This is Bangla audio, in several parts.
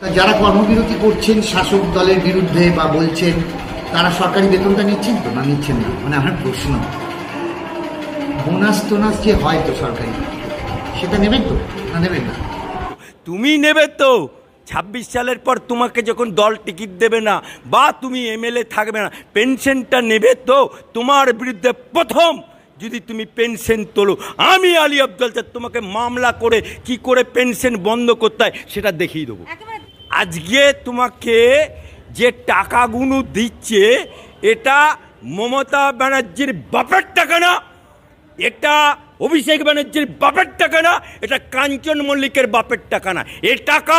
তা যারা কর্মবিরতি করছেন শাসক দলের বিরুদ্ধে বা বলছেন তারা সরকারি বেতনটা নিচ্ছেন তো না নিচ্ছেন না? মানে আমার প্রশ্ন। বোনাস টোনাস যে হয় তো সরকারি সেটা নেবেন তো না নেবেন না? তুমি নেবে তো। ছাব্বিশ সালের পর তোমাকে যখন দল টিকিট দেবে না বা তুমি এমএলএ থাকবে না পেনশনটা নেবে তো। তোমার বিরুদ্ধে প্রথম যদি তুমি পেনশন তোলো। আমি আলী আফজল চাঁদ তোমাকে মামলা করে কি করে পেনশন বন্ধ করতে হয় সেটা দেখিয়ে দেবো। একেবারে আজকে তোমাকে যে টাকাগুলো দিচ্ছে, এটা মমতা ব্যানার্জির বাপের টাকা না, এটা অভিষেক ব্যানার্জির বাপের টাকা না, এটা কাঞ্চন মল্লিকের বাপের টাকা না। এ টাকা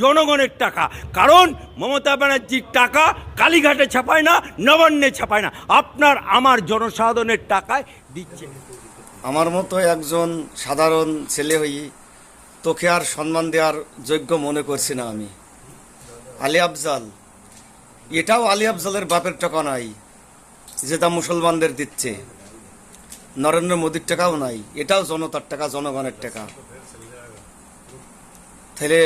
জনগণের টাকা। কারণ মমতা ব্যানার্জির টাকা কালীঘাটে ছাপায় না, নবান্নে ছাপায় না। আপনার আমার জনসাধারণের টাকায় দিচ্ছে। আমার মতো একজন সাধারণ ছেলে হই তোকে আর সম্মান দেওয়ার যোগ্য মনে করছি না আমি। আলী আফজাল। এটাও আলী আফজালের বাপের টাকা নাই যেটা মুসলমানদের দিচ্ছে। নরেন্দ্র মোদীর টাকাও নাই, এটাও জনতার টাকা, জনগণের টাকা। তাহলে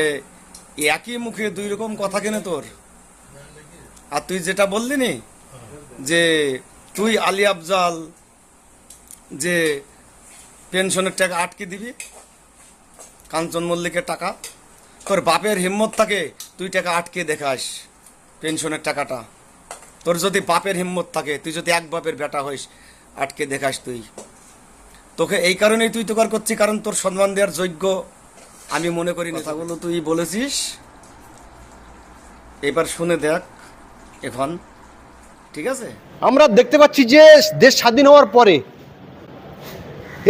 একই মুখে দুই রকম কথা কেনে তোর? আর তুই যেটা বললি নি, যে তুই আলী আফজাল, যে পেনশনের টাকা আটকে দিবি, কাঞ্চন মল্লিকের টাকা তোর বাপের হিম্মত থাকে তুই টাকা আটকে দেখাস পেনশনের টাকাটা। তোর যদি বাপের হিম্মত থাকে তুই যদি এক বাপের বেটা হইস আটকে দেখাস তুই। তোকে এই কারণেই তুই তোকার করছি কারণ তোর সম্মান দেওয়ার যোগ্য আমি মনে করি না। কথাগুলো তুই বলেছিস। এবার শুনে দেখ এখন ঠিক আছে? আমরা দেখতে পাচ্ছি যে দেশ স্বাধীন হওয়ার পরে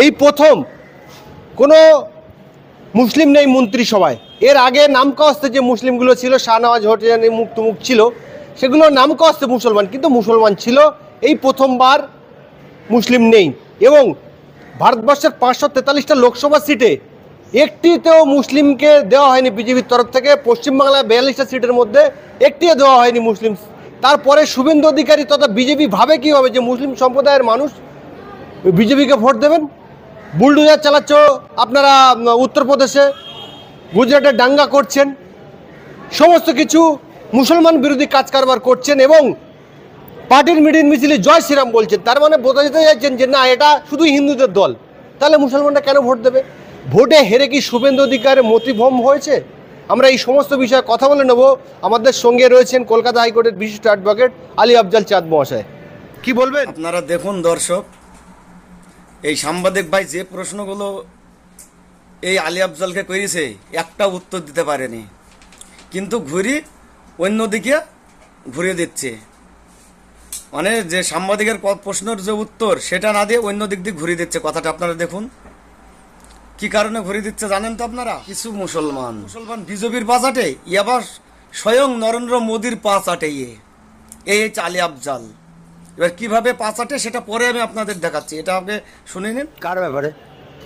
এই প্রথম কোনো মুসলিম নেই মন্ত্রিসভায়। এর আগে নামকাস্তে যে মুসলিমগুলো ছিল শাহনওয়াজ হোসেন মুখ তুমুক ছিল, সেগুলো নামকাস্তে মুসলমান, কিন্তু মুসলমান ছিল। এই প্রথমবার মুসলিম নেই। এবং ভারতবর্ষের পাঁচশো তেতাল্লিশটা লোকসভা সিটে একটিতেও মুসলিমকে দেওয়া হয়নি বিজেপির তরফ থেকে। পশ্চিমবাংলায় বিয়াল্লিশটা সিটের মধ্যে একটিও দেওয়া হয়নি মুসলিম। তারপরে শুভেন্দু অধিকারী তথা বিজেপি ভাবে কীভাবে যে মুসলিম সম্প্রদায়ের মানুষ বিজেপিকে ভোট দেবেন? বুলডোজার চালাচ্ছ আপনারা উত্তরপ্রদেশে। গুজরাটে দাঙ্গা করছেন, সমস্ত কিছু মুসলমান বিরোধী কাজ কারবার করছেন এবং পার্টির মিটিং মিছিলে জয় শ্রীরাম বলছেন। তার মানে বোঝাতে চাইছেন যে না, এটা শুধু হিন্দুদের দল। তাহলে মুসলমানরা কেন ভোট দেবে? ভোটে হেরে কি শুভেন্দু অধিকারের মতিভ্রম হয়েছে? আমরা এই সমস্ত বিষয়ে কথা বলে নেব। আমাদের সঙ্গে রয়েছেন কলকাতা হাইকোর্টের বিশিষ্ট অ্যাডভোকেট আলী আফজাল চাঁদ মহাশয়। কি বলবেন? আপনারা দেখুন দর্শক, এই সাংবাদিক ভাই যে প্রশ্নগুলো এই আলী আফজালকে করেছে একটা উত্তর দিতে পারেনি। কিন্তু ঘুরি অন্যদিকে ঘুরিয়ে দিচ্ছে। মানে যে সাংবাদিকের প্রশ্নের যে উত্তর সেটা না দিয়ে অন্য দিক দিয়ে ঘুরিয়ে দিচ্ছে। কথাটা আপনারা দেখুন। কি কারণে ঘুরিয়ে দিচ্ছে জানেন তো আপনারা? কিছু মুসলমান। মুসলমান বিজেপির পাঁচ আটে ইয়াবার স্বয়ং নরেন্দ্র মোদীর পাঁচ আটে ইয়ে। এই হচ্ছে আলী আফজাল। এবার কীভাবে পাঁচ আটে সেটা পরে আমি আপনাদের দেখাচ্ছি। এটা আপনি শুনে নিন। কার ব্যাপারে?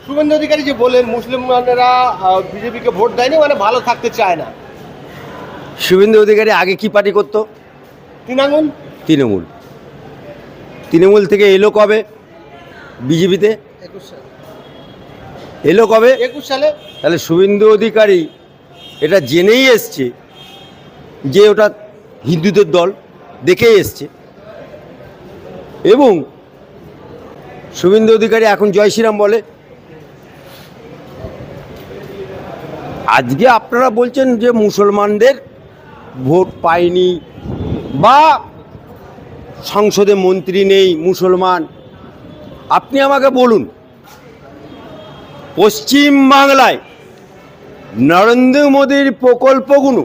শুভেন্দু অধিকারী যে বলেন মুসলিমরা বিজেপিকে ভোট দেয়নি মানে ভালো থাকতে চায় না। শুভেন্দু অধিকারী আগে কি পার্টি করতো? তৃণমূল? তৃণমূল। তৃণমূল থেকে এলো কবে? বিজেপিতে? এলো কবে? একুশ সালে? তাহলে শুভেন্দু অধিকারী এটা জেনেই এসছে যে ওটা হিন্দুদের দল দেখেই এসছে। এবং শুভেন্দু অধিকারী এখন জয় শ্রীরাম বলে আজকে আপনারা বলছেন যে মুসলমানদের ভোট পায়নি বা সংসদে মন্ত্রী নেই, মুসলমান আপনি আমাকে বলুন, পশ্চিম বাংলায় নরেন্দ্র মোদীর প্রকল্পগুলো,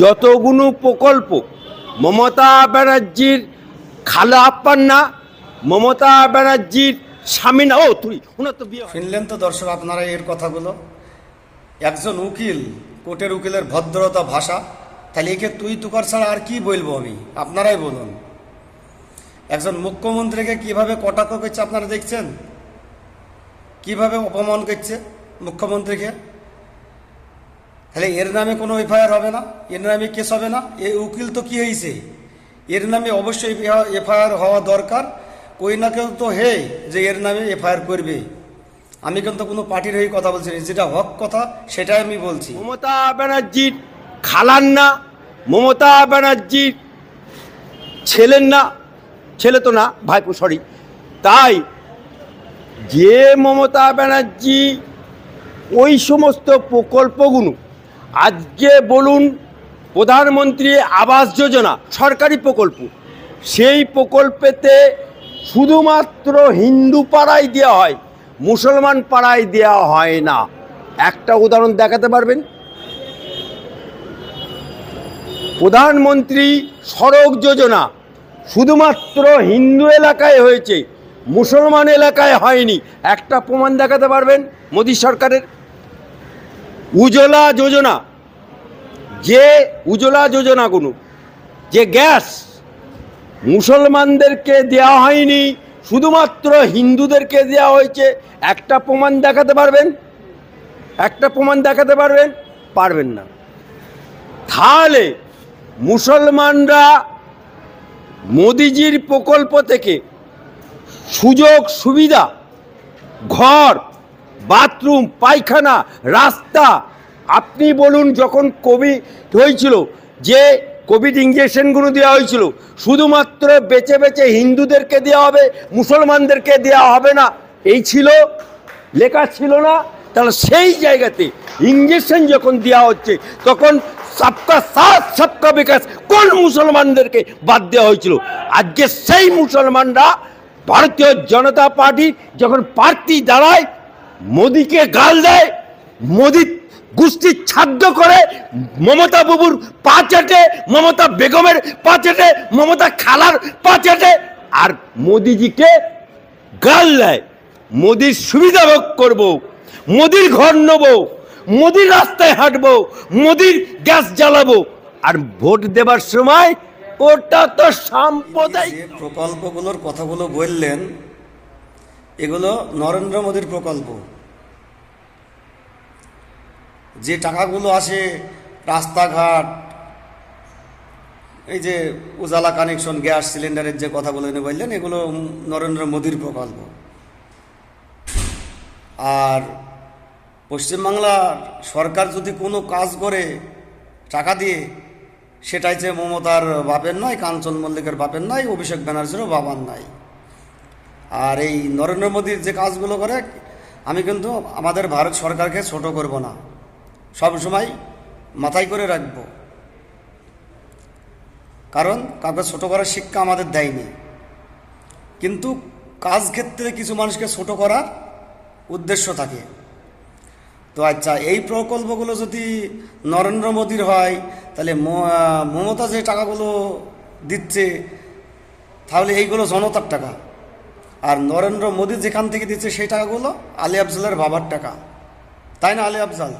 যতগুলো প্রকল্প, মমতা ব্যানার্জির খালা আপ্পান না মমতা ব্যানার্জির স্বামী না, ও, তুই, ওনার তো বিয়ে। শুনলেন তো দর্শক, আপনারা এর কথাগুলো একজন উকিল, কোর্টের উকিলের ভদ্রতা ভাষা, তাহলে একে তুই তুকার ছাড়া আর কি বলব আমি? আপনারাই বলুন। একজন মুখ্যমন্ত্রীকে কীভাবে কটাক্ষ করছে আপনারা দেখছেন? কীভাবে অপমান করছে মুখ্যমন্ত্রীকে? তাহলে এর নামে কোনো এফআইআর হবে না? এর নামে কেস হবে না? এই উকিল তো কি হয়েছে এর নামে অবশ্যই এফআইআর হওয়া দরকার। কই না কেউ তো হে যে এর নামে এফআইআর করবে। আমি কিন্তু কোনো পার্টির হয়ে কথা বলছি না। যেটা হক কথা, সেটাই আমি বলছি। মমতা ব্যানার্জির খালার না, মমতা ব্যানার্জির ছেলের না, ছেলে তো না, ভাইপো সরি তাই যে মমতা ব্যানার্জি ওই সমস্ত প্রকল্পগুলো আজকে বলুন, প্রধানমন্ত্রী আবাস যোজনা, সরকারি প্রকল্প, সেই প্রকল্পেতে শুধুমাত্র হিন্দু পাড়ায় দেওয়া হয়। মুসলমান পাড়ায় দেওয়া হয় না। একটা উদাহরণ দেখাতে পারবেন? প্রধানমন্ত্রী সড়ক যোজনা শুধুমাত্র হিন্দু এলাকায় হয়েছে, মুসলমান এলাকায় হয়নি। একটা প্রমাণ দেখাতে পারবেন মোদী সরকারের? উজ্জ্বলা যোজনা, যে উজ্জ্বলা যোজনাগুলো, যে গ্যাস মুসলমানদেরকে দেওয়া হয়নি শুধুমাত্র হিন্দুদেরকে দেওয়া হয়েছে, একটা প্রমাণ দেখাতে পারবেন? একটা প্রমাণ দেখাতে পারবেন? পারবেন না। তাহলে মুসলমানরা মোদিজির প্রকল্প থেকে সুযোগ, সুবিধা, ঘর, বাথরুম, পায়খানা, রাস্তা, আপনি বলুন যখন কবি হয়েছিল যে কোভিড ইঞ্জেকশনগুলো দেওয়া হয়েছিল। শুধুমাত্র বেছে বেছে হিন্দুদেরকে দেওয়া হবে, মুসলমানদেরকে দেওয়া হবে না। এই ছিল, লেখা ছিল না। তাহলে সেই জায়গাতে ইঞ্জেকশন যখন দেওয়া হচ্ছে, তখন সবকা সাথ, সবকা বিকাশ কোন মুসলমানদেরকে বাদ দেওয়া হয়েছিল? আজকে সেই মুসলমানরা ভারতীয় জনতা পার্টি যখন প্রার্থী দাঁড়ায়, মোদিকে গাল দেয় মোদি গোষ্ঠী ছাদ্য করে মমতা বাবুর পা চাটে, মমতা বেগমের পা চাটে, মমতা খালার পা চাটে, আর মোদিজিকে গাল দেয়। মোদির সুবিধা ভোগ করব, মোদির ঘর নেব, মোদির রাস্তায় হাঁটবো, মোদির গ্যাস জ্বালাবো। আর ভোট দেবার সময় ওটা তো সাম্প্রদায়িক। প্রকল্পগুলোর কথাগুলো বললেন, এগুলো নরেন্দ্র মোদীর প্রকল্প। যে টাকাগুলো আসে, রাস্তাঘাট, এই যে উজালা কানেকশন গ্যাস সিলিন্ডারের যে কথাগুলো উনি বললেন, এগুলো নরেন্দ্র মোদীর প্রকল্প। আর পশ্চিমবাংলার সরকার যদি কোনো কাজ করে, টাকা দিয়ে, সেটাই যে মমতার বাপের নয়, কাঞ্চন মল্লিকের বাপের নয়, অভিষেক ব্যানার্জিরও বাবার নাই আর এই নরেন্দ্র মোদীর যে কাজগুলো করে, আমি কিন্তু আমাদের ভারত সরকারকে ছোট করব না। সব সময় মাথায় করে রাখব। কারণ কাউকে ছোট করার শিক্ষা আমাদের দেয়নি। কিন্তু কাজ ক্ষেত্রে কিছু মানুষকে ছোট করার উদ্দেশ্য থাকে। তো আচ্ছা এই প্রকল্পগুলো যদি নরেন্দ্র মোদীর হয়, তাহলে মমতা যে টাকাগুলো দিচ্ছে, তাহলে এইগুলো জনতার টাকা। আর নরেন্দ্র মোদী যেখান থেকে দিচ্ছে সেই টাকাগুলো আলী আফজালের বাবার টাকা। তাই না আলী আফজাল?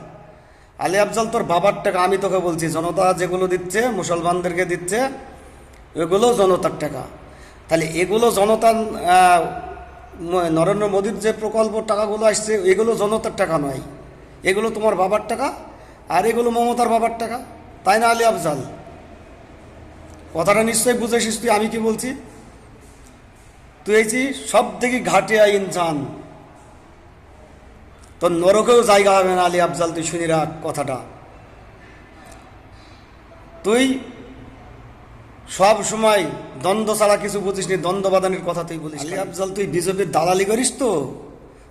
আলী আফজাল, তোর বাবার টাকা আমি তোকে বলছি, জনতা যেগুলো দিচ্ছে, মুসলমানদেরকে দিচ্ছে, এগুলো জনতার টাকা। তাহলে এগুলো জনতার নরেন্দ্র মোদীর যে প্রকল্প টাকাগুলো আসছে, এগুলো জনতার টাকা নয়। এগুলো তোমার বাবার টাকা, আর এগুলো মমতার বাবার টাকা। তাই না, আলী আফজাল? কথাটা নিশ্চয়ই বুঝেছিস তুই, আমি কি বলছি? তুই এইছি সব থেকে ঘাটিয়া ইনসান তোর নরকেও জায়গা হবে না আলী আফজাল তুই শুনি রাখ কথাটা। তুই সব সময় দ্বন্দ্ব ছাড়া কিছু বুঝিস নি দ্বন্দ্ব বাদানির কথা তুই বলিস আলী আফজাল তুই বিজেপির দালালি করিস তো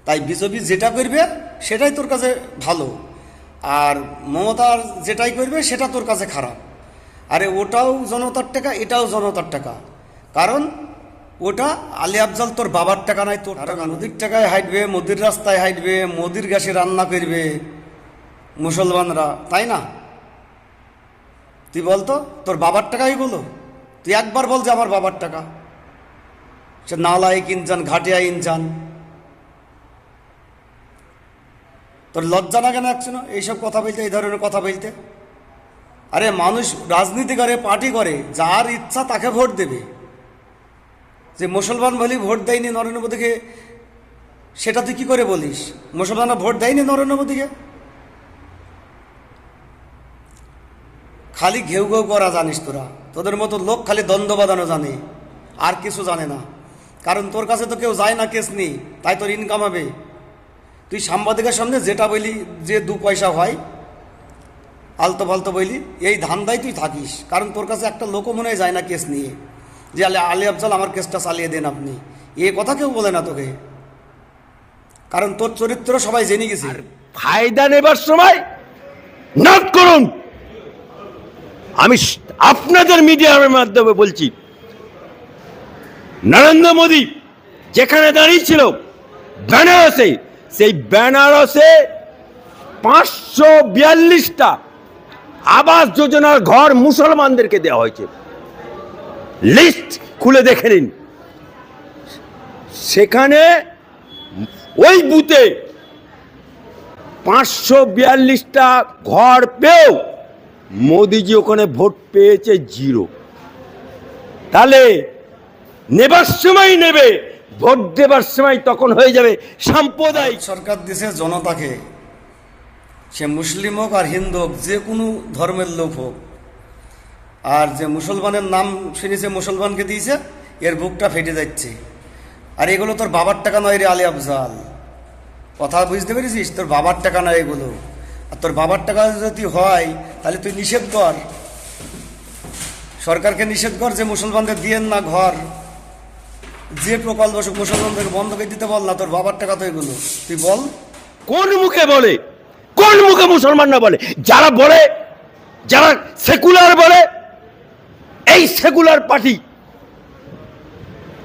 তাই বিজেপি যেটা করবে সেটাই তোর কাছে ভালো আর মমতার যেটাই করবে সেটা তোর কাছে খারাপ। আরে ওটাও জনতার টাকা এটাও জনতার টাকা কারণ ওটা আলী আফজাল তোর বাবার টাকা নয় তোর টাকা নদীর টাকায় হাঁটবে মোদির রাস্তায় হাঁটবে মোদির গ্যাসে রান্না করবে মুসলমানরা তাই না? তুই বলতো তোর বাবার টাকাই বলো তুই একবার বল যে আমার বাবার টাকা। সে নালায়ক ইনজান ঘাটিয়া ইনজান। তোর লজ্জা না কেন একশো না এইসব কথা বলতে এই ধরনের কথা বলতে? আরে মানুষ রাজনীতি করে পার্টি করে যার ইচ্ছা তাকে ভোট দেবে। যে মুসলমান বলি ভোট দেয়নি নরেন্দ্র মোদীকে, সেটা তুই কি করে বলিস? মুসলমানরা ভোট দেয়নি নরেন্দ্র মোদীকে? খালি ঘেউ ঘেউ করা জানিস তোরা। তোদের মতো লোক খালি দ্বন্দ্ব বাঁধানো জানে, আর কিছু জানে না। কারণ তোর কাছে তো কেউ যায় না, কেস নেই, তাই তোর ইনকাম হবে। তুই সাংবাদিকের সামনে যেটা বলি, যে দু পয়সা হয়, আলতো ফালতো বলি, এই ধান্দায় তুই থাকিস। কারণ তোর কাছে একটা লোকও মনে হয় যায় না কেস নিয়ে। যে আলে আলী আফজাল, আমার কেসটা চালিয়ে দেন আপনি। এ কথা কেউ বলে না তোকে। কারণ তোর চরিত্র সবাই জেনে গেছে। ফায়দা নেবার সময় নোট করুন। আমি আপনাদের মিডিয়ার মাধ্যমে বলছি। নরেন্দ্র মোদী যেখানে দাঁড়িয়েছিল বেনারসে, সেই বেনারসে পাঁচশো বিয়াল্লিশটা আবাস যোজনার ঘর মুসলমানদেরকে দেওয়া হয়েছে। লিস্ট খুলে দেখে নিন। সেখানে ওই বুথে পাঁচশো বিয়াল্লিশটা ঘর পেয়েও মোদিজি ওখানে ভোট পেয়েছে জিরো। তাহলে নেবার সময় নেবে, ভোট দেবার সময় তখন হয়ে যাবে সাম্প্রদায়িক। সরকার দেশে জনতাকে, সে মুসলিম হোক আর হিন্দু হোক, যে কোনো ধর্মের লোক হোক। আর যে মুসলমানের নাম শুনেছে মুসলমানকে দিয়েছে, এর বুকটা ফেটে যাচ্ছে। আর এগুলো তোর বাবার টাকা নয় রে আলী আফজাল। কথা বুঝতে পেরেছিস? তোর বাবার টাকা নয় এগুলো। আর তোর বাবার টাকা যদি হয়, তাহলে তুই নিষেধ কর। সরকারকে নিষেধ কর যে মুসলমানদের দিয়েন না ঘর। যে প্রকল্প মুসলমানদের বন্ধ করে দিতে বল না, তোর বাবার টাকা তো এগুলো। তুই বল। কোন মুখে বলে? কোন মুখে মুসলমানরা বলে? যারা বলে, যারা সেকুলার বলে এই সেকুলার পার্টি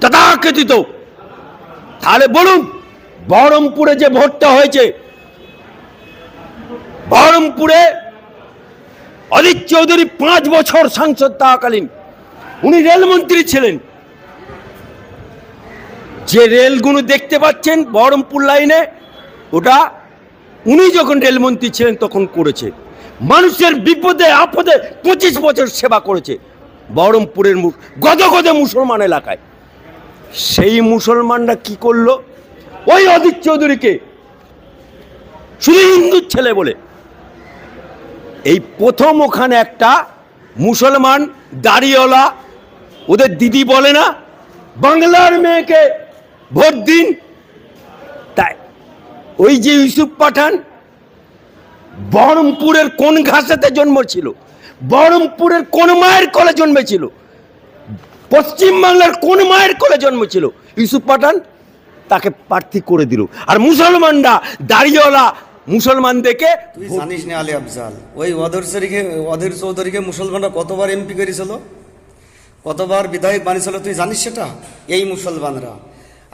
তথাকথিত। তাহলে বলুন, বহরমপুরে যে ভোটটা হয়েছে, বহরমপুরে অজিত চৌধুরী পাঁচ বছর সাংসদ থাকাকালীন উনি রেলমন্ত্রী ছিলেন। যে রেলগুলো দেখতে পাচ্ছেন বহরমপুর লাইনে, ওটা উনি যখন রেলমন্ত্রী ছিলেন তখন করেছে। মানুষের বিপদে, আপদে পঁচিশ বছর সেবা করেছে। বহরমপুরের গদে গদে মুসলমান এলাকায়। সেই মুসলমানরা কি করল? ওই অদিত চৌধুরীকে, শুধু হিন্দুর ছেলে বলে। এই প্রথম ওখানে একটা মুসলমান দাড়িওয়ালা, ওদের দিদি বলে না, বাংলার মেয়েকে ভোট দিন। তাই ওই যে ইউসুফ পাঠান, বহরমপুরের কোন ঘাসেতে জন্মেছিল বহরমপুরের কোন মায়ের কলে জন্মেছিল? পশ্চিমবাংলার কোন মায়ের কলে জন্মেছিল? ইউসুফ পাঠান তাকে প্রার্থী করে দিল। আর মুসলমানরা দাড়িওয়ালা মুসলমানদেরকে তুই জানিস না আলী আফজাল, ওই চৌধুরীকে অধীর চৌধুরীকে মুসলমানরা কতবার এমপি করেছিল? কতবার বিধায়ক বানিয়েছিল, তুই জানিস সেটা? এই মুসলমানরা।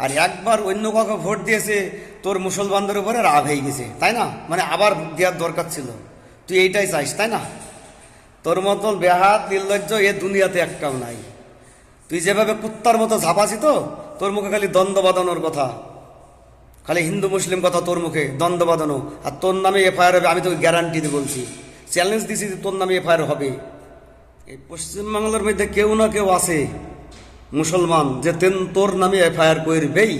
আর একবার অন্য কাউকে ভোট দিয়েছে, তোর মুসলমানদের উপরে রাগ হয়ে গেছে, তাই না? মানে আবার দেওয়ার দরকার ছিল। তুই এইটাই চাইস, তাই না? তোর মতন বেহাত, নির্লজ্জ এ দুনিয়াতে একটাও নাই। তুই যেভাবে কুত্তার মতো ঝাপাছি তো, তোর মুখে খালি দ্বন্দ্ব কথা। খালি হিন্দু মুসলিম কথা তোর মুখে দ্বন্দ্ব আর তোর নামে এফআইআর হবে, আমি তোকে গ্যারান্টি দিয়ে বলছি। চ্যালেঞ্জ দিছি যে তোর নামে এফআইআর হবে। এই পশ্চিমবাংলার মধ্যে কেউ না কেউ আছে মুসলমান যে তেন তোর নামে এফআইআর করবেই।